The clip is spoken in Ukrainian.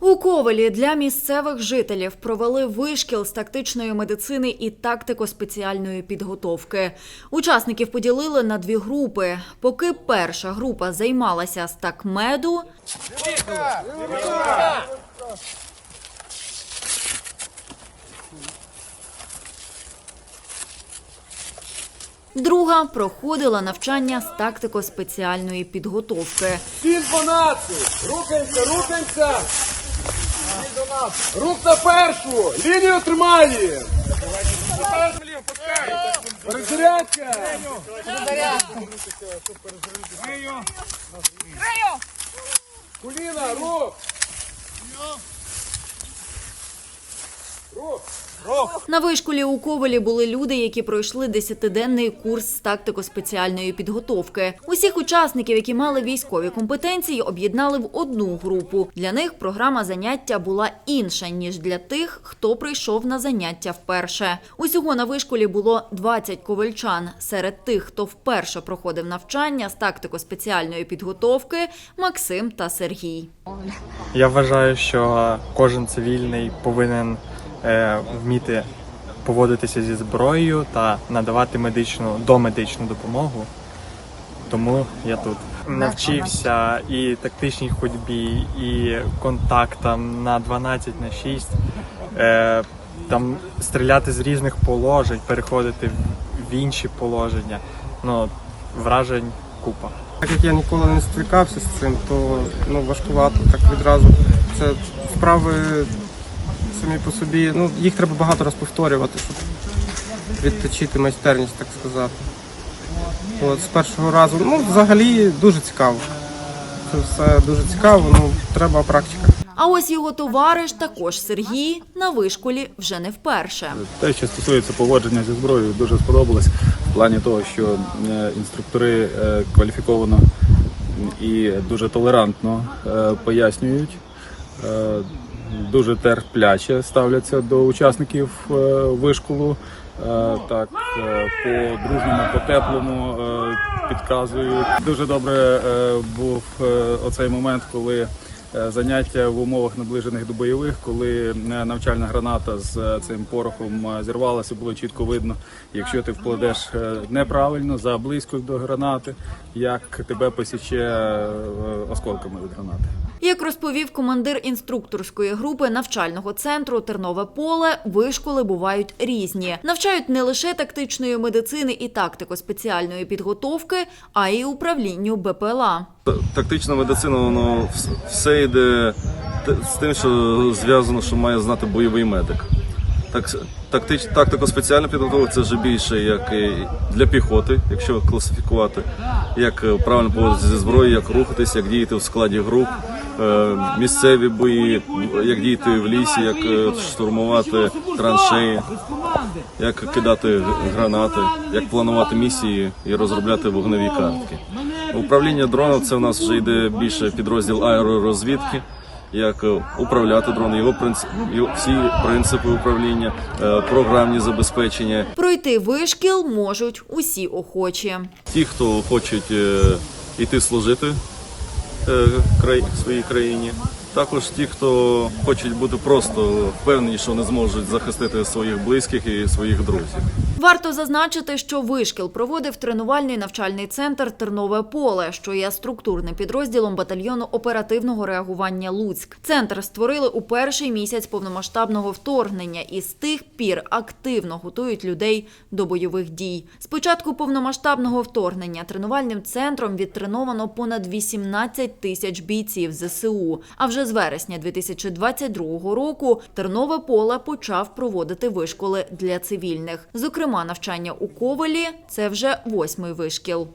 У Ковелі для місцевих жителів провели вишкіл з тактичної медицини і тактико-спеціальної підготовки. Учасників поділили на дві групи. Поки перша група займалася з такмеду, друга проходила навчання з тактико-спеціальної підготовки. Всім по нації! Рухаємося, рухаємося! Рух на першу! Лінію тримає! Перезарядка! Коліна, рух! На вишколі у Ковелі були люди, які пройшли десятиденний курс з тактико-спеціальної підготовки. Усіх учасників, які мали військові компетенції, об'єднали в одну групу. Для них програма заняття була інша ніж для тих, хто прийшов на заняття вперше. Усього на вишколі було 20 ковельчан. Серед тих, хто вперше проходив навчання з тактико-спеціальної підготовки, Максим та Сергій. Я вважаю, що кожен цивільний повинен вміти поводитися зі зброєю та надавати медичну домедичну допомогу. Тому я тут навчився і тактичній ходьбі, і контактам на 12 на 6, е, там стріляти з різних положень, переходити в- в інші положення. Ну, вражень купа. Так як я ніколи не стикався з цим, то ну, важкувато так відразу. Це вправи самі по собі. Ну, їх треба багато раз повторювати, щоб відточити майстерність, так сказати. От, з першого разу, ну, взагалі дуже цікаво. Це все дуже цікаво, ну, треба практика. А ось його товариш, також Сергій, на вишколі вже не вперше. Те, що стосується поводження зі зброєю, дуже сподобалось в плані того, що е, інструктори е, кваліфіковано і дуже толерантно е, пояснюють, дуже терпляче ставляться до учасників е, вишколу. Е, Так, е, по дружньому, по теплому підказують. Дуже добре був оцей момент, коли заняття в умовах наближених до бойових, коли е, навчальна граната з е, цим порохом е, зірвалася, було чітко видно, якщо ти вкладеш е, неправильно, заблизько до гранати, як тебе посіче е, осколками від гранати. Як розповів командир інструкторської групи навчального центру Тернове поле, вишколи бувають різні. Навчають не лише тактичної медицини і тактико-спеціальної підготовки, а й управлінню БПЛА. Тактична медицина, воно все йде з тим, що зв'язано, що має знати бойовий медик. Так, тактич, тактико-спеціальна підготовка це вже більше як для піхоти, якщо класифікувати, як е, правильно поводитися зі зброєю, як рухатись, як діяти в складі груп, е, місцеві бої, як діяти в лісі, як е, штурмувати траншеї, як кидати гранати, як планувати місії і розробляти вогневі картки. Управління дроном це в нас вже йде більше підрозділ аеророзвідки. Як е, управляти дроном, його принцип, його всі принципи управління, е, програмні забезпечення. Пройти вишкіл можуть усі охочі. Ті, хто хочуть йти служити е, край, своїй країні, також ті, хто хочуть бути просто впевнені, що вони зможуть захистити своїх близьких і своїх друзів. Варто зазначити, що вишкіл проводив тренувальний навчальний центр Тернове поле, що є структурним підрозділом батальйону оперативного реагування Луцьк. Центр створили у перший місяць повномасштабного вторгнення і з тих пір активно готують людей до бойових дій. З початку повномасштабного вторгнення тренувальним центром відтреновано понад 18 тисяч бійців ЗСУ. А вже з вересня 2022 року Тернове поле почав проводити вишколи для цивільних. Зокрема, навчання у Ковелі – це вже восьмий вишкіл.